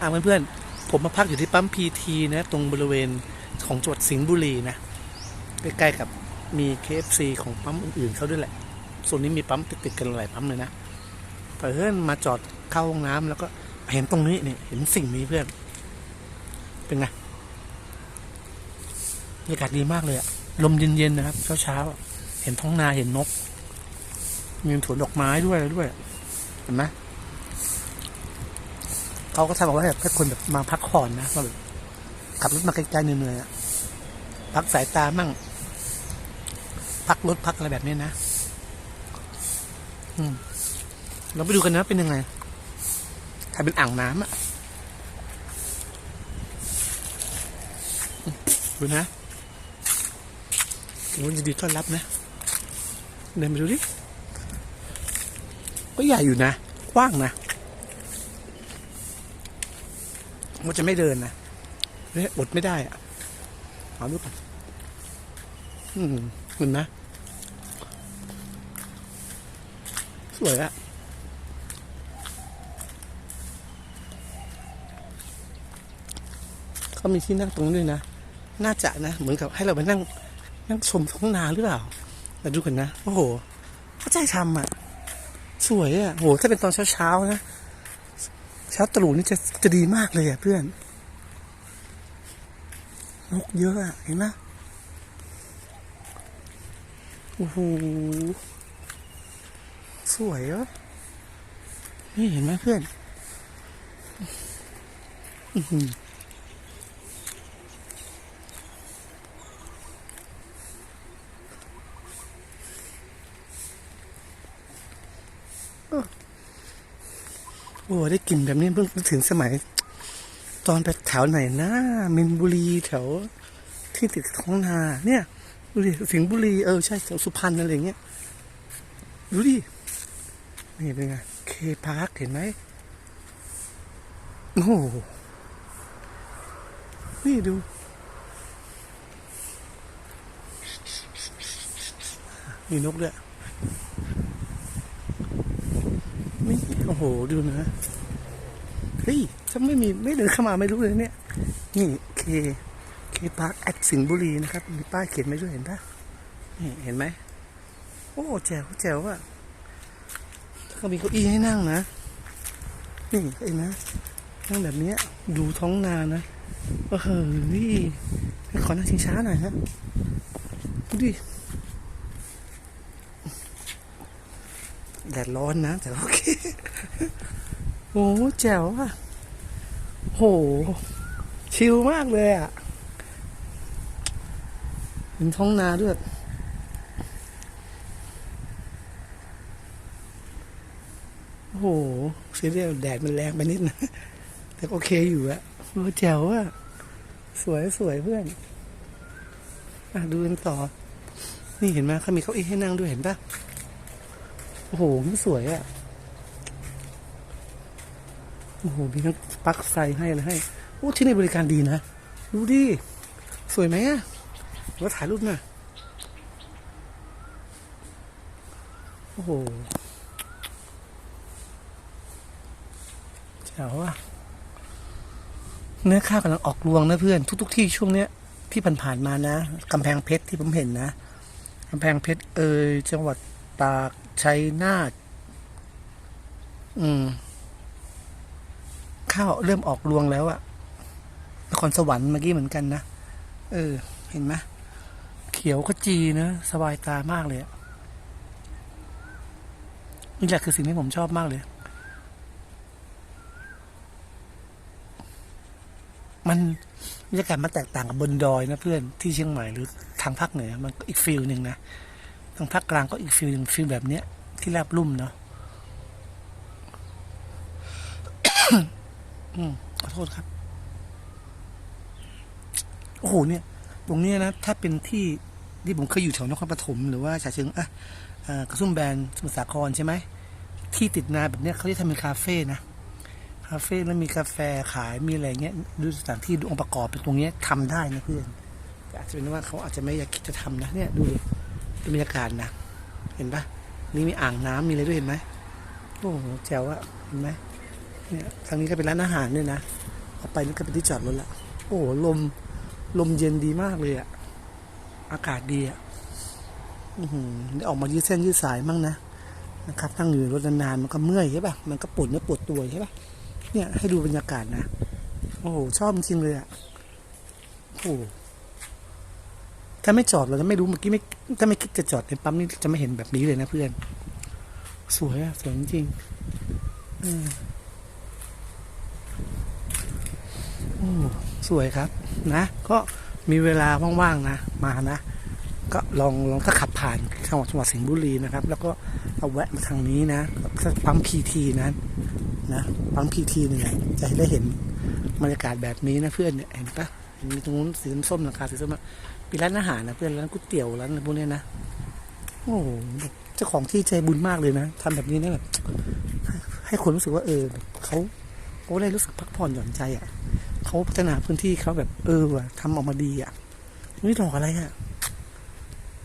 อ่าเพื่อนๆ ผมมาพักอยู่ที่ปั๊มพีทีนะ ตรงบริเวณของจังหวัดสิงห์บุรีนะ ใกล้ๆกับมี KFC ของปั๊มอื่นๆเขาด้วยแหละ ส่วนนี้มีปั๊มติดๆกันหลายปั๊มเลยนะเพื่อนมาจอดเข้าห้องน้ำแล้วก็เห็นตรงนี้เนี่ยเห็นสิ่งนี้เพื่อน เป็นไงบรรยากาศดีมากเลยอะลมเย็นๆนะครับ เช้าๆเห็นท้องนาเห็นนก มีสวนดอกไม้ด้วยด้วย เห็นไหม เขาก็ทำเอาไว้แบบให้คนแบบมาพักผ่อนนะมาแบบขับรถมาไกลๆเหนื่อยๆอะพักสายตามั่ง พักรถพักอะไรแบบนี้นะอืมเราไปดูกันนะเป็นยังไงถ้าเป็นอ่างน้ำอะดูนะมันจะดีต้อนรับนะ เดินไปดูดิ ก็ใหญ่อยู่นะ กว้างนะ มันจะไม่เดินนะเนี่ยอดไม่ได้อะเอาดูก่อนอืมเห็นไหมสวยอะเขามีที่นั่งตรงนี้นะ น่าจะนะ เหมือนกับให้เราไปนั่ง นั่งชมท้องนาหรือเปล่ามาดูกันนะ โอ้โหเข้าใจทำอะ สวยอะ โห ถ้าเป็นตอนเช้าๆนะ เช้าตรู่นี่จะจะดีมากเลยอะเพื่อน นกเยอะอะเห็นไหมโอ้โหสวยอะนี่เห็นไหมเพื่อน อือหือโอ้ ได้กลิ่นแบบนี้เพิ่งถึงสมัย ตอนไปแถวไหนนะมินบุรีแถวที่ติดท้องนา เนี่ยดูดิสิงห์บุรีเออใช่แถวสุพรรณอะไรเงี้ยดูดินี่เป็นไงเคพาร์คเห็นไหมโอ้โหนี่ดูมีนกด้วยนี่โอ้โห ดูนะเฮ้ยถ้าไม่มีไม่เดินเข้ามาไม่รู้เลยเนี่ย นี่เคเคพาร์คแอดสิงห์บุรีนะครับ มีป้ายเขียนไว้ด้วยเห็นปะนี่เห็นไหม โอ้แจ๋วแจ๋วอะแล้วก็มีเก้าอี้ให้นั่งนะ นี่เห็นไหมนั่งแบบเนี้ยดูท้องนานะโอ้โหนี่ขอนั่งชิงช้าหน่อยฮะดูดิ แดดร้อนนะ แต่โอเค โอ้แจ๋วอะโห ชิลมากเลยอะเป็นท้องนาด้วยโอ้โหเสียดายแดดมันแรงไปนิดนะ แต่โอเคอยู่อะโอ้แจ๋วอะสวยสวยเพื่อนอะดูกันต่อ นี่เห็นไหมเขามีเก้าอี้ให้นั่งด้วยเห็นปะ โอ้โหมันสวยอะโอ้โห มีทั้งปลั๊กไฟให้อะไรให้ โอ้ที่นี่บริการดีนะ ดูดิ สวยไหมอะว่าถ่ายรูปหน่อยโอ้โหแจ๋วอะเนื้อข้าวกำลังออกรวงนะเพื่อน ทุก ๆ ที่ช่วงเนี้ยที่ผ่านๆมานะกำแพงเพชรที่ผมเห็นนะกำแพงเพชรเอยจังหวัดตาก ชัยนาทอืม ข้าวเริ่มออกรวงแล้วอะนครสวรรค์เมื่อกี้เหมือนกันนะ เออ เห็นไหมเขียวขจีนะสบายตามากเลยอะนี่แหละคือสิ่งที่ผมชอบมากเลย มันบรรยากาศมันแตกต่างกับบนดอยนะเพื่อนที่เชียงใหม่หรือทางภาคเหนือมันอีกฟิลหนึ่งนะ ทางภาคกลางก็อีกฟิลหนึ่งฟิลแบบเนี้ย ที่ราบลุ่มเนาะอขอโทษครับ โอ้โหเนี่ย ตรงเนี้ยนะ ถ้าเป็นที่ที่ผมเคยอยู่แถวนครปฐมหรือว่าฉะเชิงอะอ่อกระทุ่มแบนสมุทรสาครใช่ไหม ที่ติดนาแบบเนี้ยเขาจะทำเป็นคาเฟ่นะ คาเฟ่แล้วมีกาแฟขายมีอะไรเงี้ยดูสถานที่ดูองค์ประกอบเป็นตรงเนี้ยทำได้นะเพื่อนอาจจะเป็นว่าเขาอาจจะไม่อยากคิดจะทำนะเนี่ยดูดิ ดูบรรยากาศนะ เห็นปะนี่มีอ่างน้ำมีอะไรด้วยเห็นไหมโอ้โหแจ๋วอะเห็นไหมเนี่ยทางนี้ก็เป็นร้านอาหารด้วยนะออกไปนี่ก็เป็นที่จอดรถละโอ้โหลมลมเย็นดีมากเลยอะอากาศดีอะอือหือได้ออกมายืดเส้นยืดสายมั่งนะนะครับนั่งอยู่ในรถนานๆมันก็เมื่อยใช่ปะมันก็ปวดเนื้อปวดตัวใช่ปะเนี่ยให้ดูบรรยากาศนะ โอ้โหชอบจริงเลยอะโอ้ ถ้าไม่จอดเราจะไม่รู้เมื่อกี้ไม่ถ้าไม่คิดจะจอดในปั๊มนี่จะไม่เห็นแบบนี้เลยนะเพื่อน สวยอะสวยจริงอืมโอ้สวยครับ นะ ก็มีเวลาว่างๆนะ มานะ ก็ลองลองถ้าขับผ่านจังหวัดจังหวัดสิงห์บุรีนะครับ แล้วก็เอาแวะมาทางนี้นะปั๊มพีทีนั้นนะปั๊มพีทีนี่แหละจะได้เห็นบรรยากาศแบบนี้นะเพื่อนเนี่ยเห็นปะเห็นมีตรงนู้นสีส้มๆราคาสีส้ม เป็นร้านอาหารนะเพื่อนร้านก๋วยเตี๋ยวร้านอะไรพวกนี้นะโอ้โหเจ้าของที่ใจบุญมากเลยนะทำแบบนี้นะแบบให้คนรู้สึกว่าเออเขาเขาได้รู้สึกพักผ่อนหย่อนใจอะเขาพัฒนาพื้นที่เขาแบบเออว่ะทำออกมาดีอะนี่ดอกอะไรอะ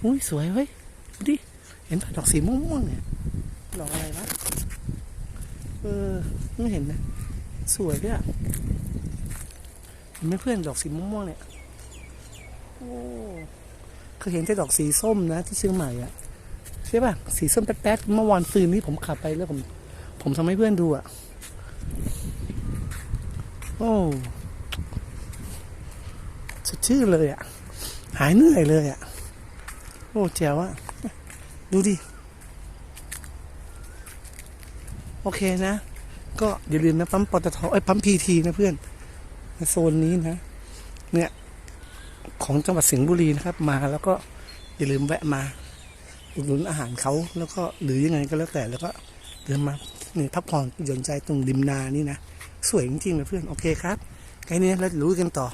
อุ้ยสวยเว้ยดูดิเห็นป่ะดอกสีม่วงๆเนี่ยดอกอะไรวะเออไม่เห็นนะ สวยด้วยอะเห็นไหมเพื่อนดอกสีม่วงๆเนี่ย เคยเห็นแต่ดอกสีส้มนะที่เชียงใหม่อะใช่ป่ะสีส้มแป๊ดๆเมื่อวานซืนนี้ผมขับไปแล้วผม ผมทำให้เพื่อนดูอะโอ้สดชื่นเลยอะหายเหนื่อยเลยอะโอ้เจ๋วอะดูดิ โอเคนะ ก็อย่าลืมนะปั๊มปตทไอ้ปั๊มพีทีนะเพื่อนโซนนี้นะ เนี่ย ของจังหวัดสิงห์บุรีนะครับ มาแล้วก็อย่าลืมแวะมาอุดหนุนอาหารเขาแล้วก็หรือยังไงก็แล้วแต่แล้วก็เดินมานี่พักผ่อนหย่อนใจตรงริมนานี่นะ สวยจริงๆเลยเพื่อน โอเคครับแค่นี้แล้วรู้กันต่อ